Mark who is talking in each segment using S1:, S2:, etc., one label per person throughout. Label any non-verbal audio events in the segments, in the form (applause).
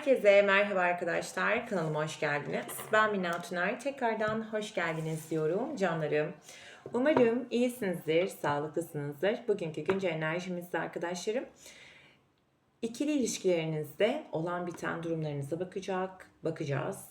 S1: Herkese merhaba arkadaşlar. Kanalıma hoş geldiniz. Ben Mina Tuner. Tekrardan hoş geldiniz diyorum canlarım. Umarım iyisinizdir, sağlıklısınızdır. Bugünkü güncel enerjimizde arkadaşlarım ikili ilişkilerinizde olan biten durumlarınıza bakacak, bakacağız.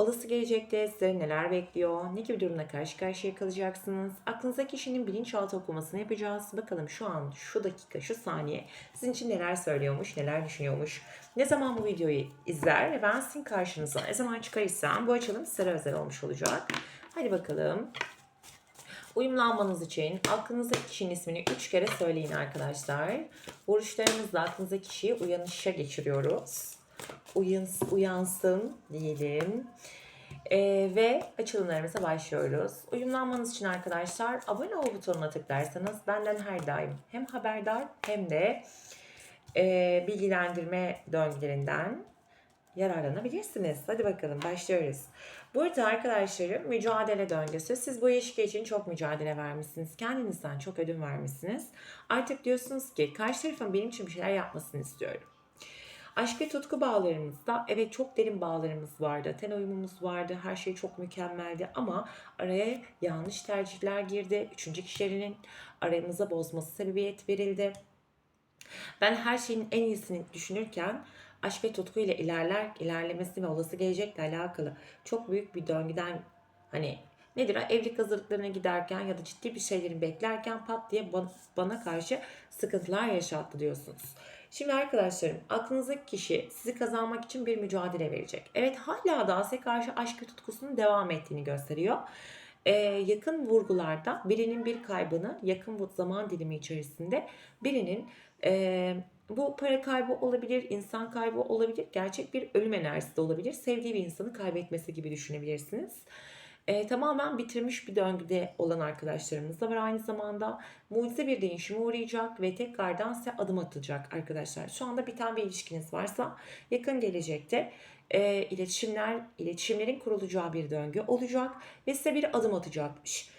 S1: Olası gelecekte size neler bekliyor, ne gibi durumla karşı karşıya kalacaksınız, aklınızdaki kişinin bilinçaltı okumasını yapacağız. Bakalım şu an, şu dakika, şu saniye sizin için neler söylüyormuş, neler düşünüyormuş, ne zaman bu videoyu izler ve ben sizin karşınıza ne zaman çıkarırsam bu açılım size özel olmuş olacak. Hadi bakalım. Uyumlanmanız için aklınızdaki kişinin ismini 3 kere söyleyin arkadaşlar. Vuruşlarımızla aklınızdaki kişiyi uyanışa geçiriyoruz. Uyans, uyansın diyelim. Ee, ve açılımlarımıza başlıyoruz. Uyumlanmanız için arkadaşlar abone ol butonuna tıklarsanız benden her daim hem haberdar hem de e, bilgilendirme döngülerinden yararlanabilirsiniz. Hadi bakalım başlıyoruz. Burada arkadaşlarım mücadele döngüsü. Siz bu ilişki için çok mücadele vermişsiniz. Kendinizden çok ödün vermişsiniz. Artık diyorsunuz ki karşı tarafın benim için bir şeyler yapmasını istiyorum. Aşk ve tutku bağlarımızda evet çok derin bağlarımız vardı. Ten uyumumuz vardı. Her şey çok mükemmeldi ama araya yanlış tercihler girdi. Üçüncü kişilerin aramıza bozması sebebiyet verildi. Ben her şeyin en iyisini düşünürken aşk ve tutku ile ilerler, ilerlemesi ve olası gelecekle alakalı çok büyük bir döngüden hani nedir evlilik hazırlıklarına giderken ya da ciddi bir şeyleri beklerken pat diye ba- bana karşı sıkıntılar yaşattı diyorsunuz. Şimdi arkadaşlarım aklınızdaki kişi sizi kazanmak için bir mücadele verecek. Evet hala da size karşı aşk ve tutkusunun devam ettiğini gösteriyor. Ee, yakın vurgularda birinin bir kaybını yakın bu zaman dilimi içerisinde birinin e, bu para kaybı olabilir, insan kaybı olabilir, gerçek bir ölüm enerjisi de olabilir. Sevdiği bir insanı kaybetmesi gibi düşünebilirsiniz. E, tamamen bitirmiş bir döngüde olan arkadaşlarımız da var aynı zamanda. Mucize bir değişime uğrayacak ve tekrardan size adım atacak arkadaşlar. Şu anda biten bir ilişkiniz varsa yakın gelecekte e, iletişimler, iletişimlerin kurulacağı bir döngü olacak ve size bir adım atacakmış.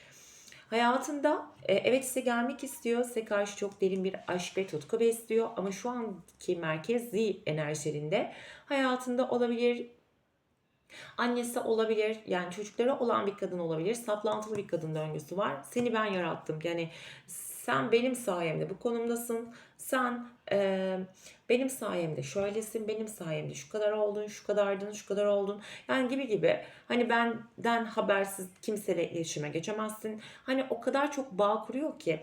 S1: Hayatında e, evet size gelmek istiyor, size karşı çok derin bir aşk ve tutku besliyor ama şu anki merkezi enerjilerinde hayatında olabilir, annesi olabilir, yani çocukları olan bir kadın olabilir, saplantılı bir kadın döngüsü var. Seni ben yarattım, yani sen benim sayemde bu konumdasın, sen e, benim sayemde şöylesin, benim sayemde şu kadar oldun, şu kadardın, şu kadar oldun. Yani gibi gibi. Hani benden habersiz kimseyle iletişime geçemezsin. Hani o kadar çok bağ kuruyor ki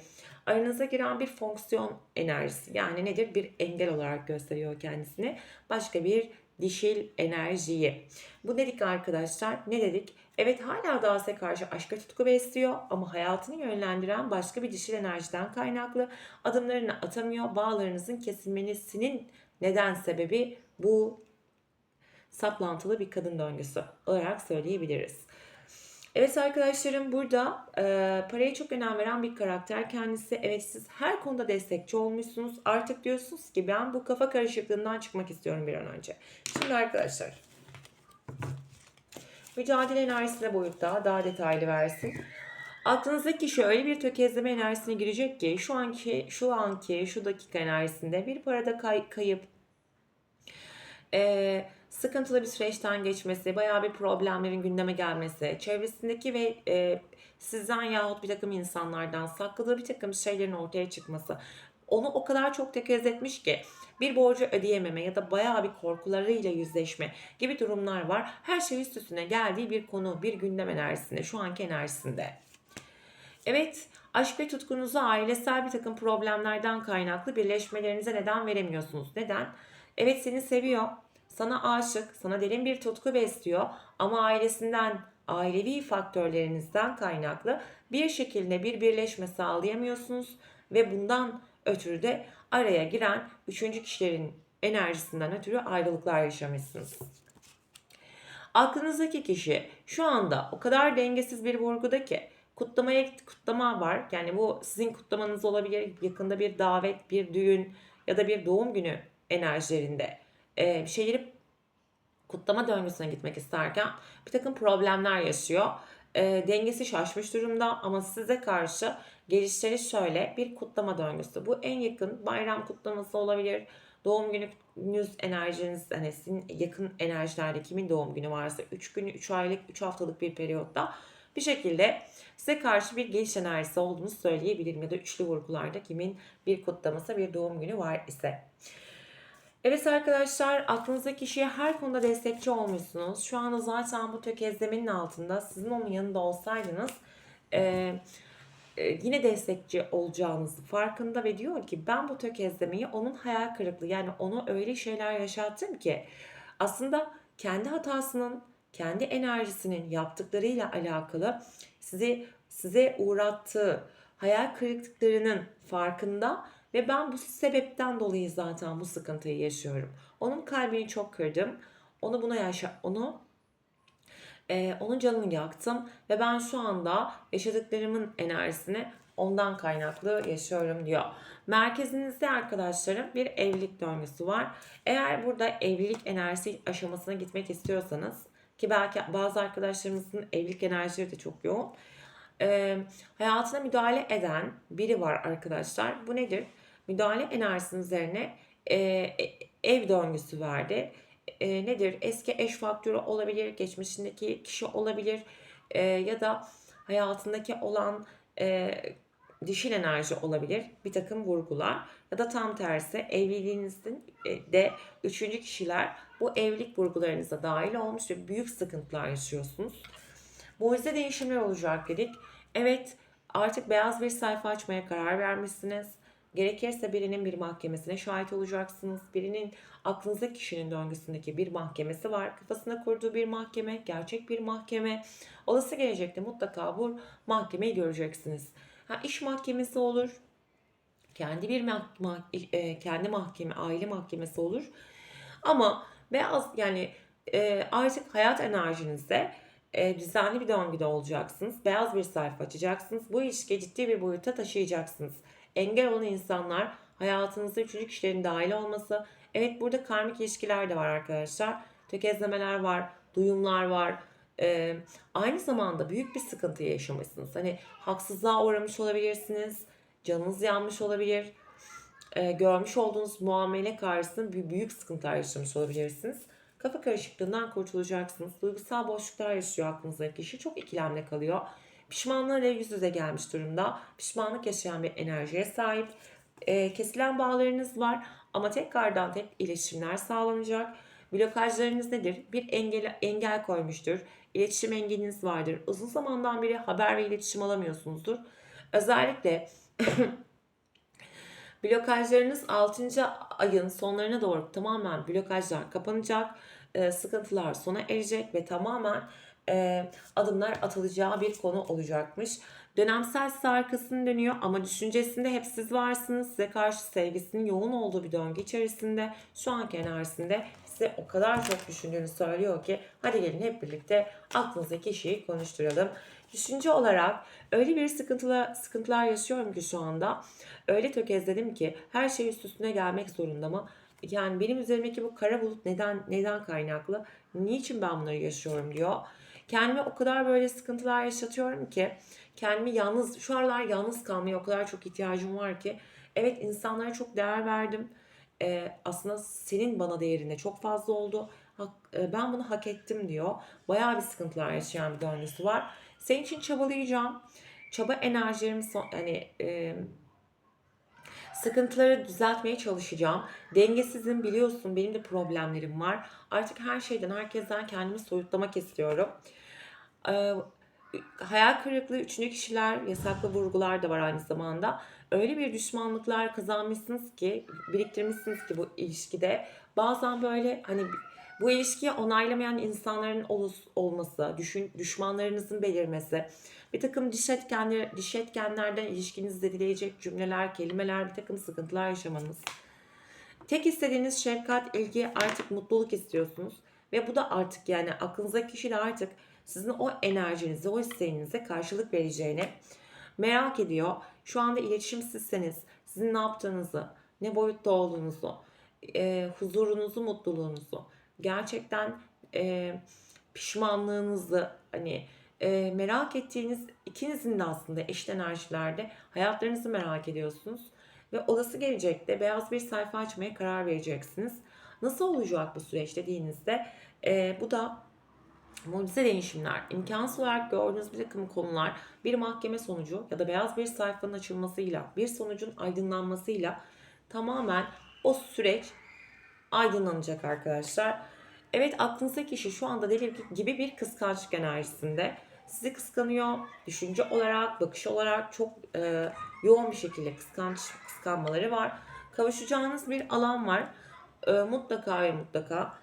S1: aranıza giren bir fonksiyon enerjisi. Yani nedir? Bir engel olarak gösteriyor kendisini. Başka bir dişil enerjiyi. Bu dedik arkadaşlar. Ne dedik? Evet hala da size karşı aşka tutku besliyor ama hayatını yönlendiren başka bir dişil enerjiden kaynaklı adımlarını atamıyor. Bağlarınızın kesilmesinin neden sebebi bu saplantılı bir kadın döngüsü olarak söyleyebiliriz. Evet arkadaşlarım burada e, paraya çok önem veren bir karakter kendisi. Evet siz her konuda destekçi olmuşsunuz. Artık diyorsunuz ki ben bu kafa karışıklığından çıkmak istiyorum bir an önce. Şimdi arkadaşlar mücadele enerjisine boyutta daha detaylı versin. Aklınızdaki kişi öyle bir tökezleme enerjisine girecek ki şu anki şu anki şu dakika enerjisinde bir parada kay, kayıp e, sıkıntılı bir süreçten geçmesi, bayağı bir problemlerin gündeme gelmesi, çevresindeki ve e, sizden yahut bir takım insanlardan sakladığı bir takım şeylerin ortaya çıkması onu o kadar çok tekez etmiş ki bir borcu ödeyememe ya da bayağı bir korkularıyla yüzleşme gibi durumlar var. Her şey üst üstüne geldiği bir konu, bir gündem enerjisinde, şu anki enerjisinde. Evet, aşk ve tutkunuza ailesel bir takım problemlerden kaynaklı birleşmelerinize neden veremiyorsunuz. Neden? Evet seni seviyor, sana aşık, sana derin bir tutku besliyor ama ailesinden, ailevi faktörlerinizden kaynaklı bir şekilde bir birleşme sağlayamıyorsunuz ve bundan ötürü de araya giren üçüncü kişilerin enerjisinden ötürü ayrılıklar yaşamışsınız. Aklınızdaki kişi şu anda o kadar dengesiz bir vurguda ki kutlamaya kutlama var. Yani bu sizin kutlamanız olabilir. Yakında bir davet, bir düğün ya da bir doğum günü enerjilerinde e, bir kutlama döngüsüne gitmek isterken bir takım problemler yaşıyor. E, dengesi şaşmış durumda ama size karşı gelişleri şöyle bir kutlama döngüsü. Bu en yakın bayram kutlaması olabilir, Doğum gününüz enerjiniz hani sizin yakın enerjilerde kimin doğum günü varsa 3 günü 3 aylık 3 haftalık bir periyotta bir şekilde size karşı bir geliş enerjisi olduğunu söyleyebilirim ya da üçlü vurgularda kimin bir kutlaması bir doğum günü var ise. Evet arkadaşlar aklınızdaki kişiye her konuda destekçi olmuşsunuz. Şu anda zaten bu tökezlemenin altında sizin onun yanında olsaydınız e, e, yine destekçi olacağınızı farkında ve diyor ki ben bu tökezlemeyi onun hayal kırıklığı yani onu öyle şeyler yaşattım ki aslında kendi hatasının kendi enerjisinin yaptıklarıyla alakalı sizi size uğrattığı hayal kırıklıklarının farkında ve ben bu sebepten dolayı zaten bu sıkıntıyı yaşıyorum. Onun kalbini çok kırdım. Onu buna yaşa onu e, onun canını yaktım ve ben şu anda yaşadıklarımın enerjisini ondan kaynaklı yaşıyorum diyor. Merkezinizde arkadaşlarım bir evlilik döngüsü var. Eğer burada evlilik enerjisi aşamasına gitmek istiyorsanız ki belki bazı arkadaşlarımızın evlilik enerjileri de çok yoğun. E, hayatına müdahale eden biri var arkadaşlar. Bu nedir? Müdahale enerjisinin üzerine e, ev döngüsü verdi. E, nedir? Eski eş faktörü olabilir, geçmişindeki kişi olabilir e, ya da hayatındaki olan e, dişil enerji olabilir. Bir takım vurgular ya da tam tersi evliliğinizin e, de üçüncü kişiler bu evlilik vurgularınıza dahil olmuş ve büyük sıkıntılar yaşıyorsunuz. Mucize değişimler olacak dedik. Evet artık beyaz bir sayfa açmaya karar vermişsiniz. Gerekirse birinin bir mahkemesine şahit olacaksınız. Birinin aklınızdaki kişinin döngüsündeki bir mahkemesi var. Kafasında kurduğu bir mahkeme, gerçek bir mahkeme. Olası gelecekte mutlaka bu mahkemeyi göreceksiniz. Ha, iş mahkemesi olur. Kendi bir mah- e, kendi mahkeme, aile mahkemesi olur. Ama beyaz yani e, artık hayat enerjinizde e, düzenli bir döngüde olacaksınız. Beyaz bir sayfa açacaksınız. Bu ilişkiyi ciddi bir boyuta taşıyacaksınız. Engel olan insanlar hayatınızda üçüncü kişilerin dahil olması. Evet burada karmik ilişkiler de var arkadaşlar. Tökezlemeler var, duyumlar var. Ee, aynı zamanda büyük bir sıkıntı yaşamışsınız. Hani haksızlığa uğramış olabilirsiniz. Canınız yanmış olabilir. Ee, görmüş olduğunuz muamele karşısında büyük sıkıntılar yaşamış olabilirsiniz. Kafa karışıklığından kurtulacaksınız. Duygusal boşluklar yaşıyor aklınızdaki kişi. Çok ikilemde kalıyor. Pişmanlığıyla yüz yüze gelmiş durumda. Pişmanlık yaşayan bir enerjiye sahip. E, kesilen bağlarınız var ama tekrardan tek iletişimler sağlanacak. Blokajlarınız nedir? Bir engel, engel koymuştur. İletişim engeliniz vardır. Uzun zamandan beri haber ve iletişim alamıyorsunuzdur. Özellikle (clears throat) blokajlarınız 6. ayın sonlarına doğru tamamen blokajlar kapanacak. E, sıkıntılar sona erecek ve tamamen e, adımlar atılacağı bir konu olacakmış. Dönemsel size arkasını dönüyor ama düşüncesinde hep siz varsınız. Size karşı sevgisinin yoğun olduğu bir döngü içerisinde şu anki enerjisinde size o kadar çok düşündüğünü söylüyor ki hadi gelin hep birlikte aklınızdaki kişiyi konuşturalım. Düşünce olarak öyle bir sıkıntılar, sıkıntılar yaşıyorum ki şu anda. Öyle tökezledim ki her şey üst üstüne gelmek zorunda mı? Yani benim üzerimdeki bu kara bulut neden neden kaynaklı? Niçin ben bunları yaşıyorum diyor. Kendime o kadar böyle sıkıntılar yaşatıyorum ki kendimi yalnız şu aralar yalnız kalmaya o kadar çok ihtiyacım var ki evet insanlara çok değer verdim. Ee, aslında senin bana değerinde çok fazla oldu. Hak, e, ben bunu hak ettim diyor. Bayağı bir sıkıntılar yaşayan bir döngüsü var. Senin için çabalayacağım. Çaba enerjilerimi son, hani e, sıkıntıları düzeltmeye çalışacağım. Dengesizim biliyorsun benim de problemlerim var. Artık her şeyden herkesten kendimi soyutlamak istiyorum. Ee, hayal kırıklığı üçüncü kişiler yasaklı vurgular da var aynı zamanda. Öyle bir düşmanlıklar kazanmışsınız ki biriktirmişsiniz ki bu ilişkide bazen böyle hani bu ilişkiyi onaylamayan insanların olması, düşün, düşmanlarınızın belirmesi, bir takım diş, etkenler, diş etkenlerden ilişkinizi zedeleyecek cümleler, kelimeler, bir takım sıkıntılar yaşamanız. Tek istediğiniz şefkat, ilgi, artık mutluluk istiyorsunuz. Ve bu da artık yani aklınızdaki kişi de artık sizin o enerjinize, o isteğinize karşılık vereceğini merak ediyor. Şu anda iletişimsizseniz sizin ne yaptığınızı, ne boyutta olduğunuzu, e, huzurunuzu, mutluluğunuzu, gerçekten e, pişmanlığınızı hani e, merak ettiğiniz ikinizin de aslında eşit enerjilerde hayatlarınızı merak ediyorsunuz. ve olası gelecekte beyaz bir sayfa açmaya karar vereceksiniz. Nasıl olacak bu süreç dediğinizde e, bu da mucize değişimler, imkansız olarak gördüğünüz bir takım konular bir mahkeme sonucu ya da beyaz bir sayfanın açılmasıyla, bir sonucun aydınlanmasıyla tamamen o süreç aydınlanacak arkadaşlar. Evet aklınızdaki kişi şu anda deli gibi bir kıskançlık enerjisinde. Sizi kıskanıyor. Düşünce olarak, bakış olarak çok e, yoğun bir şekilde kıskanç kıskanmaları var. Kavuşacağınız bir alan var. E, mutlaka ve mutlaka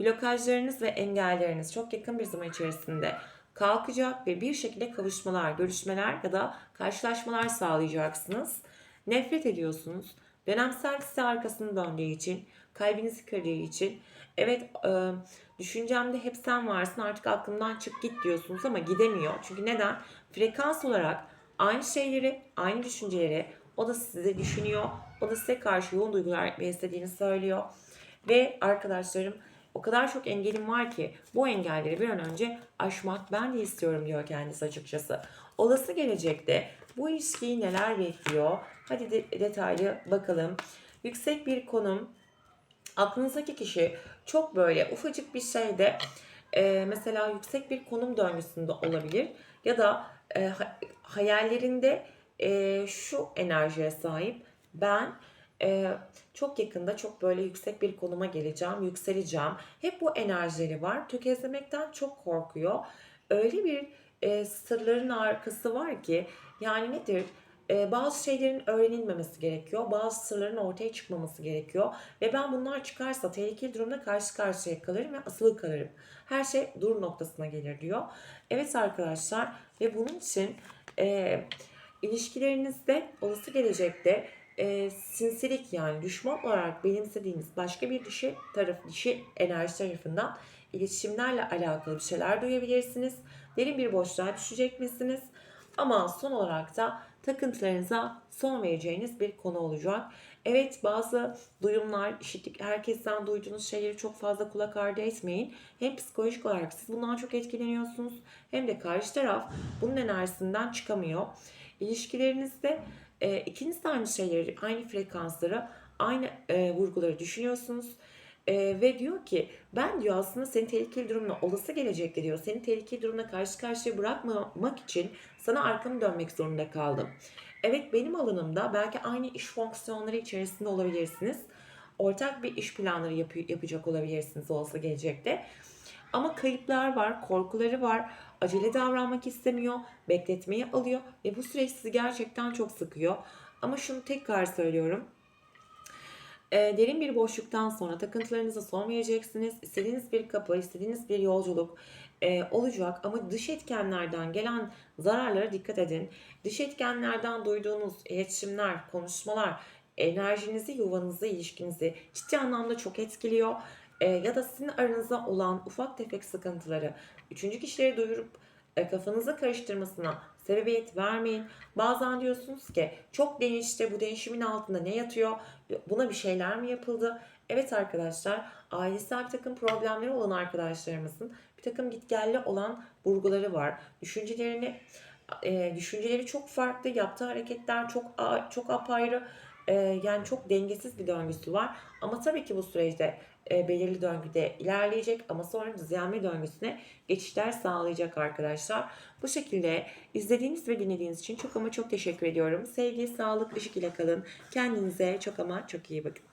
S1: blokajlarınız ve engelleriniz çok yakın bir zaman içerisinde kalkacak ve bir şekilde kavuşmalar, görüşmeler ya da karşılaşmalar sağlayacaksınız. Nefret ediyorsunuz. Dönemsel size arkasını döndüğü için, kalbinizi kırdığı için evet e, düşüncemde hep sen varsın artık aklımdan çık git diyorsunuz ama gidemiyor. Çünkü neden? Frekans olarak aynı şeyleri, aynı düşünceleri o da size düşünüyor. O da size karşı yoğun duygular etmeyi söylüyor. Ve arkadaşlarım o kadar çok engelim var ki bu engelleri bir an önce aşmak ben de istiyorum diyor kendisi açıkçası. Olası gelecekte bu ilişkiyi neler bekliyor? Hadi de, detaylı bakalım. Yüksek bir konum, aklınızdaki kişi çok böyle ufacık bir şeyde e, mesela yüksek bir konum döngüsünde olabilir ya da e, ha- hayallerinde e, şu enerjiye sahip ben çok yakında çok böyle yüksek bir konuma geleceğim, yükseleceğim. Hep bu enerjileri var. Tökezlemekten çok korkuyor. Öyle bir sırların arkası var ki yani nedir? Bazı şeylerin öğrenilmemesi gerekiyor. Bazı sırların ortaya çıkmaması gerekiyor. Ve ben bunlar çıkarsa tehlikeli durumda karşı karşıya kalırım ve asılı kalırım. Her şey dur noktasına gelir diyor. Evet arkadaşlar ve bunun için e, ilişkilerinizde olası gelecekte e, sinsilik yani düşman olarak benimsediğiniz başka bir dişi taraf, dişi enerji tarafından iletişimlerle alakalı bir şeyler duyabilirsiniz. Derin bir boşluğa düşecek misiniz? Ama son olarak da takıntılarınıza son vereceğiniz bir konu olacak. Evet bazı duyumlar, işittik, herkesten duyduğunuz şeyleri çok fazla kulak ardı etmeyin. Hem psikolojik olarak siz bundan çok etkileniyorsunuz hem de karşı taraf bunun enerjisinden çıkamıyor. İlişkilerinizde e, ikiniz de aynı şeyleri, aynı frekansları, aynı e, vurguları düşünüyorsunuz. E, ve diyor ki ben diyor aslında seni tehlikeli durumla olası gelecekte diyor seni tehlikeli durumla karşı karşıya bırakmamak için sana arkamı dönmek zorunda kaldım. Evet benim alanımda belki aynı iş fonksiyonları içerisinde olabilirsiniz. Ortak bir iş planları yapı- yapacak olabilirsiniz olsa gelecekte. Ama kayıplar var, korkuları var. Acele davranmak istemiyor, bekletmeyi alıyor ve bu süreç sizi gerçekten çok sıkıyor. Ama şunu tekrar söylüyorum. E, derin bir boşluktan sonra takıntılarınıza son vereceksiniz. İstediğiniz bir kapı, istediğiniz bir yolculuk e, olacak ama dış etkenlerden gelen zararlara dikkat edin. Dış etkenlerden duyduğunuz iletişimler, konuşmalar enerjinizi, yuvanızı, ilişkinizi ciddi anlamda çok etkiliyor. E, ya da sizin aranızda olan ufak tefek sıkıntıları üçüncü kişileri duyurup e, kafanızı karıştırmasına sebebiyet vermeyin. Bazen diyorsunuz ki çok değişti bu değişimin altında ne yatıyor? Buna bir şeyler mi yapıldı? Evet arkadaşlar ailesel bir takım problemleri olan arkadaşlarımızın bir takım gitgelli olan vurguları var. Düşüncelerini e, düşünceleri çok farklı, yaptığı hareketler çok çok apayrı. E, yani çok dengesiz bir döngüsü var. Ama tabii ki bu süreçte e, belirli döngüde ilerleyecek ama sonra düzelme döngüsüne geçişler sağlayacak arkadaşlar. Bu şekilde izlediğiniz ve dinlediğiniz için çok ama çok teşekkür ediyorum. Sevgi, sağlık, ışık ile kalın. Kendinize çok ama çok iyi bakın.